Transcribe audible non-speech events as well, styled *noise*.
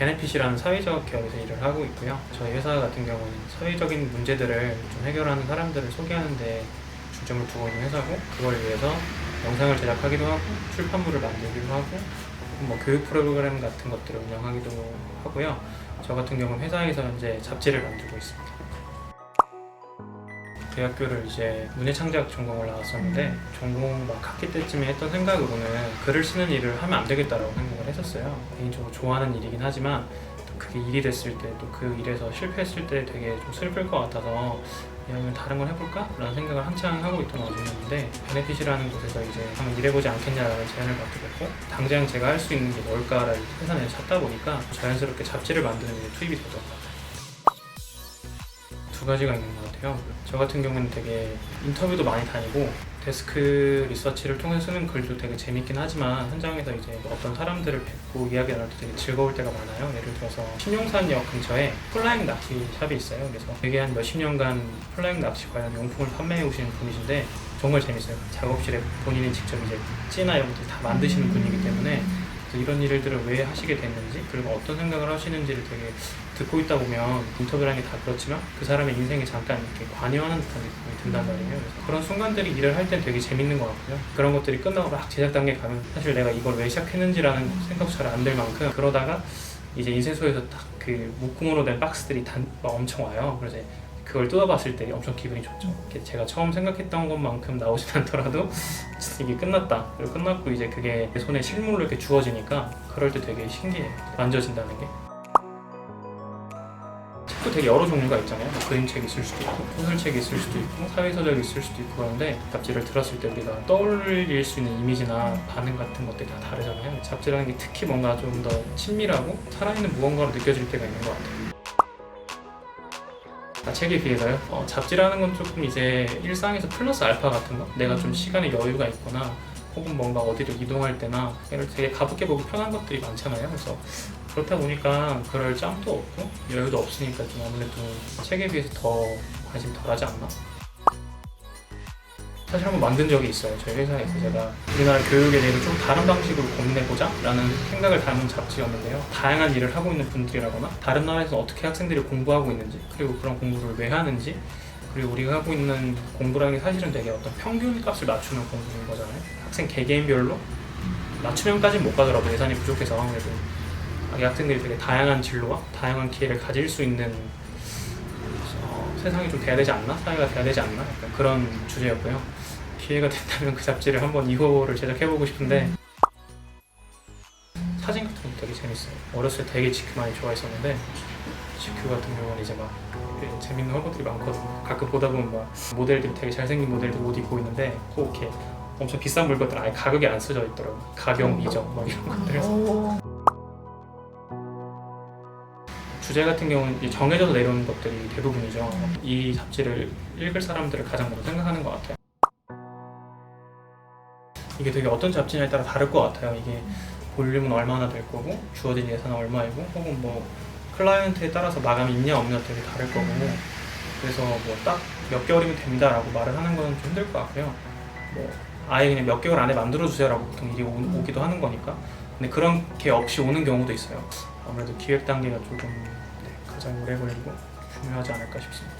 베네핏이라는 사회적 기업에서 일을 하고 있고요. 저희 회사 같은 경우는 사회적인 문제들을 좀 해결하는 사람들을 소개하는데 중점을 두고 있는 회사고 그걸 위해서 영상을 제작하기도 하고 출판물을 만들기도 하고 뭐 교육 프로그램 같은 것들을 운영하기도 하고요. 저 같은 경우는 회사에서 현재 잡지를 만들고 있습니다. 대학교를 이제 문예창작 전공을 나왔었는데 전공 막 학기 때쯤에 했던 생각으로는 글을 쓰는 일을 하면 안 되겠다라고 생각을 했었어요. 개인적으로 좋아하는 일이긴 하지만 또 그게 일이 됐을 때 또 그 일에서 실패했을 때 되게 좀 슬플 것 같아서 아니면 다른 걸 해볼까? 라는 생각을 한창 하고 있던 와중이었는데 베네핏이라는 곳에서 이제 한번 일해보지 않겠냐라는 제안을 받게 됐고 당장 제가 할 수 있는 게 뭘까를 회사 내에 찾다 보니까 자연스럽게 잡지를 만드는 일에 투입이 되던 것 같아요. 두 가지가 있는 것 같아요. 저 같은 경우는 되게 인터뷰도 많이 다니고 데스크 리서치를 통해 쓰는 글도 되게 재밌긴 하지만 현장에서 이제 뭐 어떤 사람들을 뵙고 이야기 나눌 때 되게 즐거울 때가 많아요. 예를 들어서 신용산역 근처에 플라잉 낚시 샵이 있어요. 그래서 되게 한 몇십 년간 플라잉 낚시 관련 용품을 판매해 오시는 분이신데 정말 재밌어요. 작업실에 본인이 직접 이제 찌나 이런 것들 다 만드시는 분이기 때문에 이런 일들을 왜 하시게 됐는지 그리고 어떤 생각을 하시는지를 되게 듣고 있다 보면 인터뷰라는 게 다 그렇지만 그 사람의 인생에 잠깐 이렇게 관여하는 듯한 느낌이 든단 말이에요. 그래서 그런 순간들이 일을 할 땐 되게 재밌는 것 같고요. 그런 것들이 끝나고 막 제작 단계 가면 사실 내가 이걸 왜 시작했는지라는 생각도 잘안들 만큼 그러다가 이제 인쇄소에서 딱 그 목공으로 된 박스들이 단, 막 엄청 와요. 그래서 그걸 뜯어봤을 때 엄청 기분이 좋죠. 제가 처음 생각했던 것만큼 나오진 *laughs* 않더라도 이게 끝났다. 그리고 끝났고 이제 그게 내 손에 실물로 이렇게 주어지니까 그럴 때 되게 신기해요. 만져진다는 게. 책도 되게 여러 종류가 있잖아요. 뭐 그림책이 있을 수도 있고, 소설책이 있을 수도 있고, 사회서적이 있을 수도 있고 그런데 잡지를 들었을 때 우리가 떠올릴 수 있는 이미지나 반응 같은 것들이 다 다르잖아요. 잡지라는 게 특히 뭔가 좀 더 친밀하고 살아있는 무언가로 느껴질 때가 있는 것 같아요. 아, 책에 비해서요? 어, 잡지라는 건 조금 이제 일상에서 플러스 알파 같은 거? 내가 좀 시간에 여유가 있거나 혹은 뭔가 어디로 이동할 때나 이런 되게 가볍게 보기 편한 것들이 많잖아요. 그래서 그렇다 보니까 그럴 짬도 없고 여유도 없으니까 좀 아무래도 책에 비해서 더 관심 덜하지 않나? 사실 한번 만든 적이 있어요. 저희 회사에서 제가 우리나라 교육에 대해서 좀 다른 방식으로 고민해보자 라는 생각을 담은 잡지였는데요. 다양한 일을 하고 있는 분들이라거나 다른 나라에서 어떻게 학생들이 공부하고 있는지 그리고 그런 공부를 왜 하는지 그리고 우리가 하고 있는 공부라는 게 사실은 되게 어떤 평균 값을 맞추는 공부인 거잖아요. 학생 개개인별로 맞춤형까지는 못 가더라도 예산이 부족해서 아무래도 이 학생들이 되게 다양한 진로와 다양한 기회를 가질 수 있는 어, 세상이 좀 돼야 되지 않나? 사회가 돼야 되지 않나? 약간 그런 주제였고요. 기회가 된다면 그 잡지를 한번 2호를 제작해보고 싶은데 사진 같은 것도 되게 재밌어요. 어렸을 때 되게 GQ 많이 좋아했었는데 GQ 같은 경우는 이제 막 재밌는 화보들이 많거든요. 가끔 보다 보면 막 모델들이 되게 잘생긴 모델들 옷 입고 있는데 꼭 이렇게 엄청 비싼 물건들 아예 가격이 안 써져 있더라고요. 가격 미적 막 이런 것들. 오. 주제 같은 경우는 정해져서 내려오는 것들이 대부분이죠. 이 잡지를 읽을 사람들을 가장 먼저 생각하는 것 같아요. 이게 되게 어떤 잡지냐에 따라 다를 것 같아요. 이게 볼륨은 얼마나 될 거고 주어진 예산은 얼마이고 혹은 뭐 클라이언트에 따라서 마감이 있냐 없냐 되게 다를 거고 그래서 뭐 딱 몇 개월이면 됩니다라고 말을 하는 건 좀 힘들 것 같고요. 뭐 아예 그냥 몇 개월 안에 만들어 주세요라고 보통 일이 오, 오기도 하는 거니까 근데 그런 게 없이 오는 경우도 있어요. 아무래도 기획 단계가 조금 네, 가장 오래 걸리고 중요하지 않을까 싶습니다.